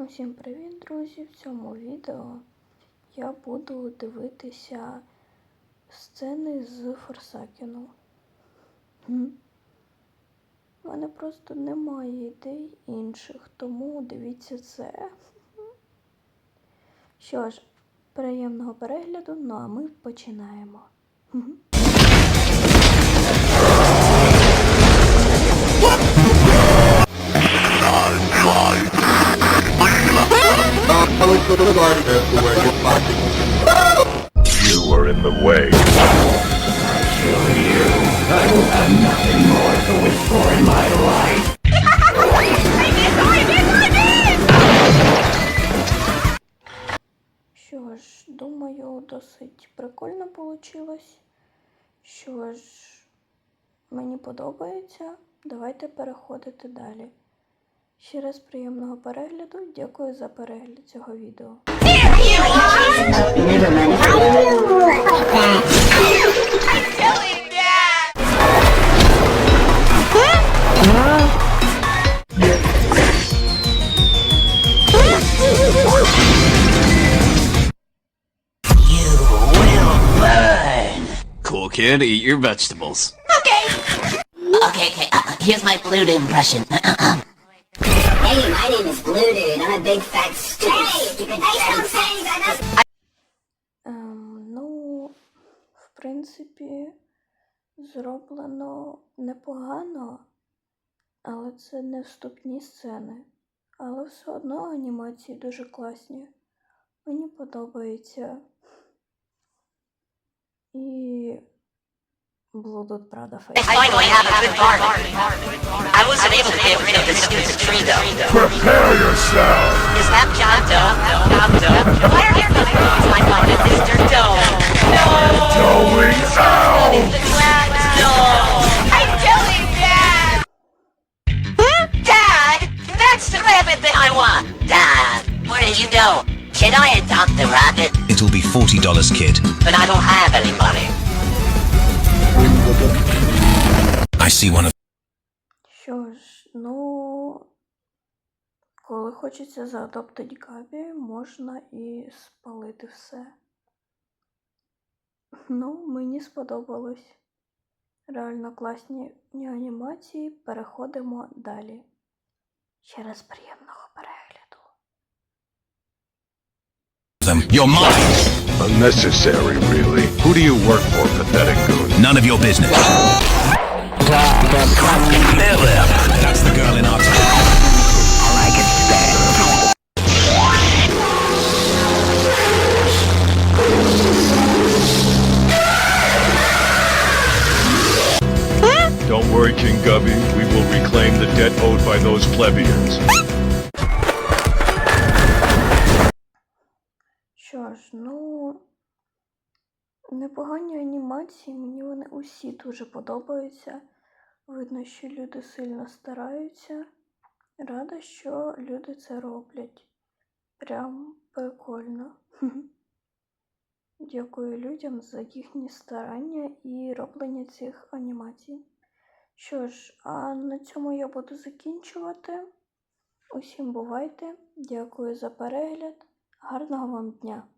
Усім привіт, друзі! В цьому відео я буду дивитися сцени з Форсакіну. У мене просто немає ідей інших, тому дивіться це. Що ж, приємного перегляду, ну а ми починаємо. You were in the way. Що ж, думаю, досить прикольно вийшло. Що ж, мені подобається. Давайте переходити далі. Ще раз приємного перегляду. Дякую за перегляд цього відео. Cool kid, eat your vegetables. Okay, okay. Uh, here's my flute impression. Hey, my name is Blue Dude. I'm a big fat stupid, stupid Ем, ну, в принципі, зроблено непогано, але це не вступні сцени. Але все одно анімації дуже класні. Мені подобається. І будуть правда I фейс. I wasn't able to get rid of the stupid tree, though. Prepare yourself! Is that John Doe? John Doe? Why are you coming to my mind at Mr. Doe? No! Doeing out! No! I'm doing that! Dad! That's the rabbit that I want! Dad! What do you know? Can I adopt the rabbit? It'll be $40, kid. But I don't have any money. I see one of ну, коли хочеться заадоптити Габі, можна і спалити все. Ну, мені сподобалось. Реально класні анімації. Переходимо далі. Ще раз приємного перегляду. Unnecessary, really. Who do you work for, pathetic goon? None of your business. That's the girl in our town. Don't worry, King Gubby. We will reclaim the debt owed by those plebeians. Що ж, ну, непогані анімації, мені вони усі дуже подобаються. Видно, що люди сильно стараються. Рада, що люди це роблять. Прям прикольно. Дякую людям за їхні старання і роблення цих анімацій. Що ж, а на цьому я буду закінчувати. Усім бувайте. Дякую за перегляд. Гарного вам дня!